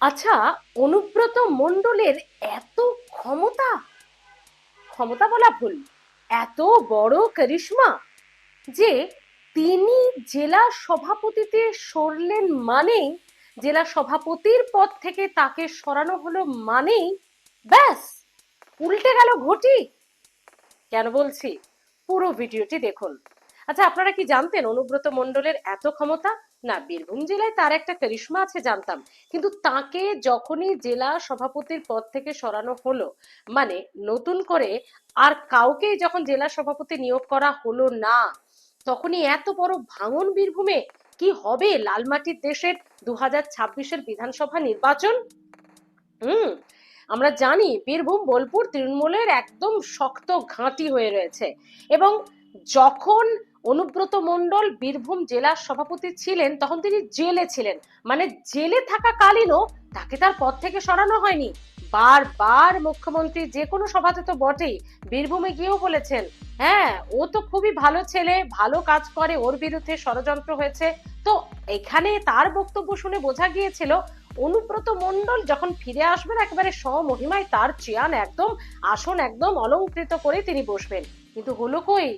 আচ্ছা অনুব্রত মণ্ডলের এত ক্ষমতা? ক্ষমতা বলা ভুল। এত বড় করিশ্মা যে তিনি জেলা সভাপতিতে সরলেন মানেই, জেলা সভাপতির পদ থেকে তাকে সরানো হলো মানেই, ব্যাস, উল্টে গেল ঘটি। কেন বলছি? পুরো ভিডিওটি দেখুন। আচ্ছা আপনারা কি জানতেন অনুব্রত মণ্ডলের এত ক্ষমতা? না, বীরভূম জেলায় তার একটা করিশ্মা আছে জানতাম। কিন্তু তাকে যখনই জেলা সভাপতির পদ থেকে সরানো হলো মানে নতুন করে আর কাউকে যখন জেলা সভাপতি নিয়োগ করা হলো না, তখনই এত বড় ভাঙন বীরভূমে কি হবে? লালমাটির দেশের দু হাজার ছাব্বিশের বিধানসভা নির্বাচন? হুম, আমরা জানি বীরভূম, বোলপুর, তৃণমূলের একদম শক্ত ঘাঁটি হয়ে রয়েছে। এবং যখন অনুব্রত মণ্ডল বীরভূম জেলার সভাপতি ছিলেন, তখন তিনি জেলে ছিলেন। মানে জেলে থাকাকালীনও তাকে তার পদ থেকে সরানো হয়নি। বারবার মুখ্যমন্ত্রী যে কোনো সভাতে তো বটেই, বীরভূমে গিয়েও বলেছেন হ্যাঁ ও তো খুবই ভালো ছেলে, ভালো কাজ করে, ওর বিরুদ্ধে ষড়যন্ত্র হয়েছে। তো এখানে তার বক্তব্য শুনে বোঝা গিয়েছিল, অনুব্রত মণ্ডল যখন ফিরে আসবেন, একেবারে স্বমহিমায় তার চেয়ান একদম আসন একদম অলঙ্কৃত করে তিনি বসবেন। কিন্তু হলো কই?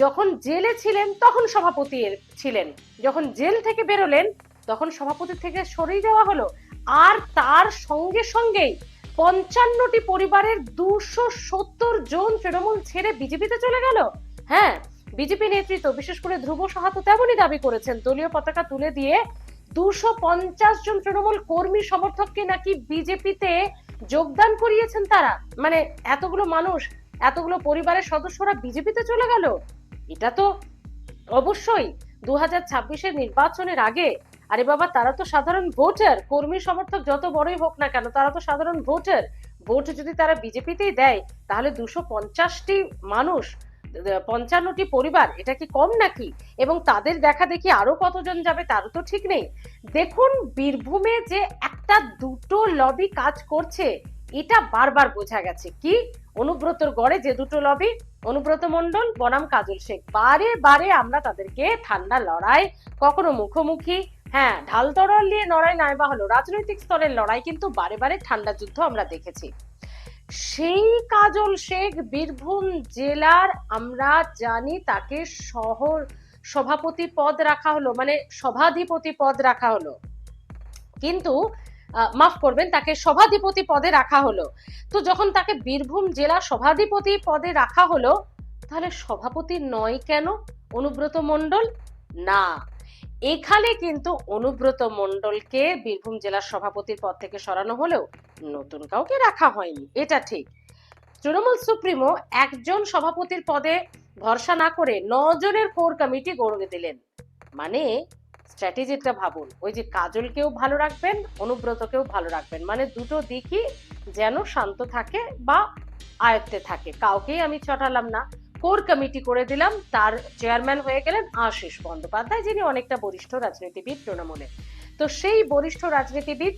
যখন জেলে ছিলেন, তখন সভাপতি ছিলেন। যখন জেল থেকে বেরোলেন, তখন সভাপতি থেকে সরিয়ে দেওয়া হলো। আর তার সঙ্গে সঙ্গেই পঞ্চান্নটি পরিবারের দুশো সত্তর জন তৃণমূল ছেড়ে বিজেপিতে চলে গেল। হ্যাঁ বিজেপি নেতৃত্ব, বিশেষ করে ধ্রুব সাহা তো তেমনই দাবি করেছেন, দলীয় পতাকা তুলে দিয়ে দুশো পঞ্চাশ জন তৃণমূল কর্মী সমর্থককে নাকি বিজেপিতে যোগদান করিয়েছেন তারা। মানে এতগুলো মানুষ, এতগুলো পরিবারের সদস্যরা বিজেপিতে চলে গেল? এটা তো অবশ্যই। দু হাজার ছাব্বিশের নির্বাচনের আগে, আরে বাবা, তারা তো সাধারণ ভোটার। কর্মী সমর্থক যত বড়ই হোক না কেন, তারা তো সাধারণ ভোটার। ভোট যদি তারা বিজেপিতেই দেয়, তাহলে দুশো পঞ্চাশটি মানুষ, পঞ্চান্নটি পরিবার, এটা কি কম নাকি? এবং তাদের দেখা দেখি আরও কতজন যাবে তারও তো ঠিক নেই। দেখুন, বীরভূমে যে একটা দুটো লবি কাজ করছে এটা বারবার বোঝা গেছে। কি? অনুব্রতর গড়ে যে দুটো লবি, অনুব্রত মণ্ডল, বনাম কাজল শেখ। বারে বারে আমরা তাদেরকে ঠান্ডা লড়াই, কখনো মুখোমুখি হ্যাঁ ঢাল তরল নিয়ে লড়াই নাই বা হলো রাজনৈতিক স্তরের লড়াই, কিন্তু বারে বারে ঠান্ডা যুদ্ধ আমরা দেখেছি। সেই কাজল শেখ বীরভূম জেলার আমরা জানি তাকে শহর সভাপতি পদ রাখা হলো মানে সভাধিপতি পদ রাখা হলো। কিন্তু মাফ করবেন, তাকে সভাধিপতি পদে রাখা হলো। তো যখন তাকে বীরভূম জেলা সভাধিপতি পদে রাখা হলো, তাহলে সভাপতি নয় কেন? অনুব্রত মণ্ডল? না। এখানে কিন্তু অনুব্রত মণ্ডলকে বীরভূম জেলার সভাপতির পদ থেকে সরানো হলেও নতুন কাউকে রাখা হয়নি। এটা ঠিক। তৃণমূল সুপ্রিমো একজন সভাপতির পদে ভরসা না করে নজনের কোর কমিটি গড়ে দিলেন। মানে স্ট্র্যাটেজিটা ভাবুন। ওই যে কাজলকেও ভালো রাখবেন, অনুব্রতকেও ভালো রাখবেন। মানে দুটো দিকই যেন শান্ত থাকে বা আয়ত্তে থাকে। কাউকেই আমি চটালাম না। কোর কমিটি করে দিলাম, তার চেয়ারম্যান হয়ে গেলেন আশিস বন্দ্যোপাধ্যায়, যিনি অনেকটা বরিষ্ঠ রাজনীতিবিদ তৃণমূলে। তো সেই বরিষ্ঠ রাজনীতিবিদ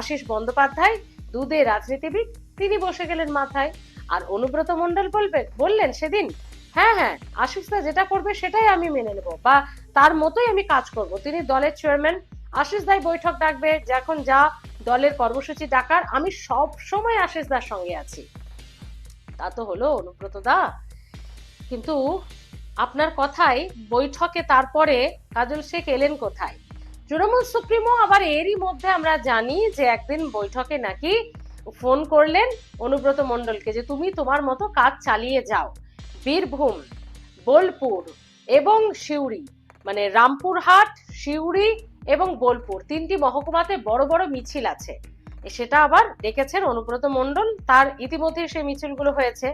আশিস বন্দ্যোপাধ্যায় দুধে রাজনীতিবিদ, তিনি বসে গেলেন মাথায়। আর অনুব্রত মণ্ডল বলবেন বললেন সেদিন হ্যাঁ হ্যাঁ আশিস দা যেটা করবে সেটাই আমি মেনে নেব। বা তার মতোই আমি কাজ করব। তিনি দলের চেয়ারম্যান আশিস দাই বৈঠক ডাকবে। যখন যা দলের কর্মসূচি ডাকার, আমি সব সময় আশিস দার সঙ্গে আছি। তা তো হলো, অনুব্রত দা। কিন্তু আপনার কথাই বৈঠকে তারপরে কাজল শেখ এলেন কোথায়? তৃণমূল সুপ্রিমো আবার এরই মধ্যে আমরা জানি যে একদিন বৈঠকে নাকি ফোন করলেন অনুব্রত মণ্ডলকে যে তুমি তোমার মতো কাজ চালিয়ে যাও। বীরভূম, বোলপুর এবং সিউড়ি। মানে রামপুরহাট, সিউড়ি এবং বোলপুর। তিনটি মহকুমাতে বড় বড় মিছিল আছে। সেটা আবার ডেকেছেন অনুব্রত মণ্ডল। তার ইতিমধ্যে সেই মিছিলগুলো হয়েছে।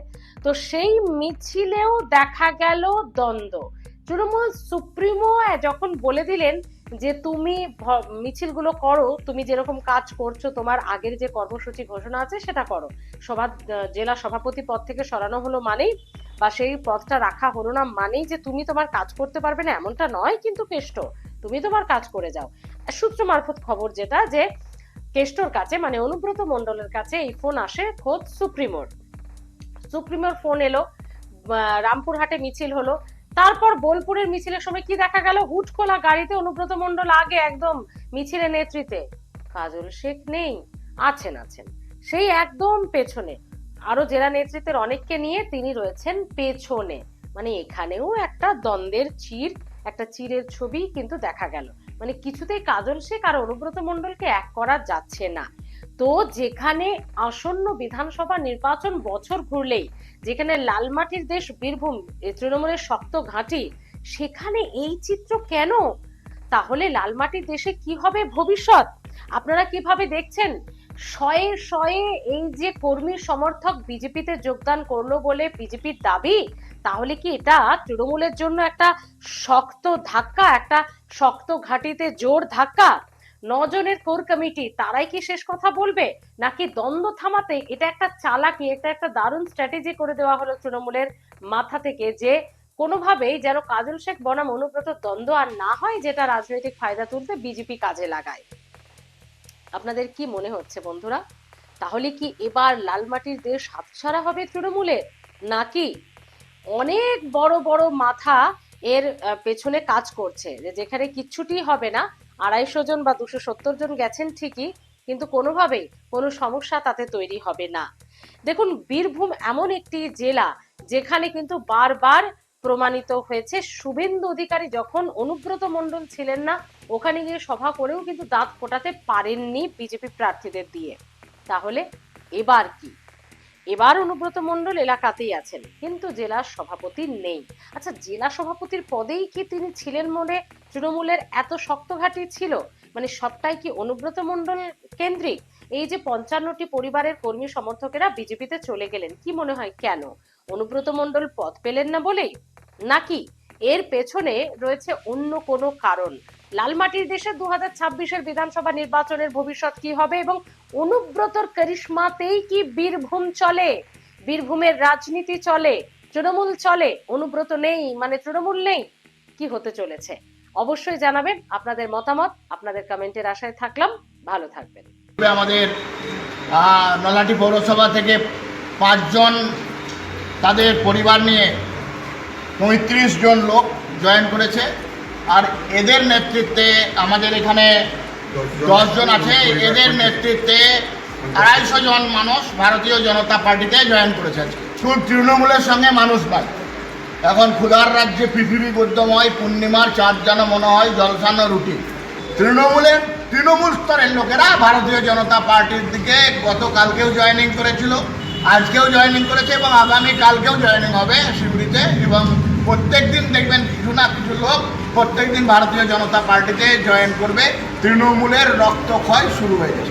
তো সেই মিছিলেও দেখা গেল দ্বন্দ্ব। তৃণমূল সুপ্রিমো যখন বলে দিলেন যে, তুমি মিছিলগুলো করো, তুমি যেরকম কাজ করছ, তোমার আগের যে কর্মসূচি ঘোষণা আছে, সেটা করো। সভা জেলা সভাপতি পদ থেকে সরানো হলো মানেই বা সেই পদটা রাখা হলো না মানেই যে তুমি তোমার কাজ করতে পারবে না, এমনটা নয় কিন্তু কেষ্ট। তুমি তোমার কাজ করে যাও। সূত্র মারফত খবর যেটা যে, কেষ্টর কাছে মানে অনুব্রত মণ্ডলের কাছে এই ফোন আসে খোদ সুপ্রিমোর। সুপ্রিমোর ফোন এলো রামপুরহাটে মিছিল হলো। তারপর বোলপুরের মিছিলের সময় কি দেখা গেল? হুট খোলা গাড়িতে অনুব্রত মণ্ডল আগে একদম মিছিলের নেতৃত্বে। কাজল শেখ নেই, আছেন আছেন। সেই একদম পেছনে। আরও জেলা নেতৃত্বের অনেককে নিয়ে তিনি রয়েছেন পেছনে। মানে এখানেও একটা দ্বন্দ্বের চির, একটা চিরের ছবি কিন্তু দেখা গেল। মানে কিছুতেই কাজল শেখ আর অনুব্রত মণ্ডলকে এক করা যাচ্ছে না। তো যেখানে আসন্ন বিধানসভা নির্বাচন বছর ঘুরলেই, যেখানে লালমাটির দেশ বীরভূম তৃণমূলের শক্ত ঘাঁটি, সেখানে এই চিত্র কেন? তাহলে লালমাটির দেশে কি হবে ভবিষ্যৎ? আপনারা কীভাবে দেখছেন? শয়ে শয়ে এই যে কর্মী সমর্থক বিজেপিতে যোগদান করল বলে বিজেপির দাবি, তাহলে কি এটা তৃণমূলের জন্য একটা শক্ত ধাক্কা, একটা শক্ত ঘাটিতে জোর ধাক্কা? নজনের কোর কমিটি, তারাই কি শেষ কথা বলবে? নাকি দ্বন্দ্ব থামাতে? এটা একটা চালাকি, এটা একটা দারুণ স্ট্র্যাটেজি করে দেওয়া হলো তৃণমূলের মাথা থেকে যে কোনোভাবেই যেন কাজল শেখ বনাম অনুব্রত দ্বন্দ্ব আর না হয় যেটা রাজনৈতিক ফায়দা তুলতে বিজেপি কাজে লাগায়। আপনাদের কি মনে হচ্ছে বন্ধুরা? তাহলে কি এবার লালমাটির দেশ হাতছাড়া হবে তৃণমূলে? নাকি অনেক বড় বড় মাথা এর পেছনে কাজ করছে যেখানে কিচ্ছুটি হবে না, আড়াইশো জন বা দুশো সত্তর জন গেছেন ঠিকই, কিন্তু কোনোভাবেই কোনো সমস্যা তাতে তৈরি হবে না। দেখুন, বীরভূম এমন একটি জেলা যেখানে কিন্তু বারবার প্রমাণিত হয়েছে। শুভেন্দু অধিকারী যখন অনুব্রত মণ্ডল ছিলেন না ওখানে গিয়ে সভা করেও কিন্তু দাঁত ফোটাতে পারেননি বিজেপি প্রার্থীদের দিয়ে। তাহলে এবার কি? এবার অনুব্রত মণ্ডল এলাকাতেই আছেন, কিন্তু জেলা সভাপতি নেই। আচ্ছা জেলা সভাপতির পদেই কি তিনি ছিলেন মনে তৃণমূলের এত শক্ত ঘাঁটি ছিল? মানে সবটাই কি অনুব্রত মণ্ডল কেন্দ্রিক? এই যে পঞ্চান্নটি পরিবারের কর্মী সমর্থকেরা বিজেপিতে চলে গেলেন, কি মনে হয় কেন? অনুব্রত মণ্ডল পদ পেলেন না বলেই? নাকি এর পেছনে রয়েছে অন্য কোনো কারণ? লালমাটির দেশে দু হাজার ছাব্বিশের বিধানসভা নির্বাচনের ভবিষ্যৎ কি হবে এবং অনুব্রতর করিশ্মাতেই কি বীরভূম চলে? বীরভূমের রাজনীতি চলে? তৃণমূল চলে? অনুব্রত নেই মানে তৃণমূল নেই? কি হতে চলেছে? অবশ্যই জানাবেন আপনাদের মতামত, আপনাদের কমেন্টের আশায় থাকলাম, ভালো থাকবেন। আমাদের নলাটি পৌরসভা থেকে পাঁচজন তাদের পরিবার নিয়ে পঁয়ত্রিশ জন লোক জয়েন করেছে। আর এদের নেতৃত্বে আমাদের এখানে দশজন আছে, এদের নেতৃত্বে আড়াইশো জন মানুষ ভারতীয় জনতা পার্টিতে জয়েন করেছে। শুধু তৃণমূলের সঙ্গে মানুষ নয়, এখন ক্ষুধার রাজ্যে পৃথিবী গদ্যময় পূর্ণিমার চাঁদ যেন মনে হয় জলসানো রুটি তৃণমূলের তৃণমূল স্তরের লোকেরা ভারতীয় জনতা পার্টির দিকে গতকালকেও জয়েনিং করেছিল, আজকেও জয়েনিং করেছে এবং আগামীকালকেও জয়েনিং হবে শিউরিতে এবং প্রত্যেক দিন দেখবেন কিছু না কিছু লোক প্রত্যেক দিন ভারতীয় জনতা পার্টিতে জয়েন করবে। তৃণমূলের রক্তক্ষয় শুরু হয়ে গেছে।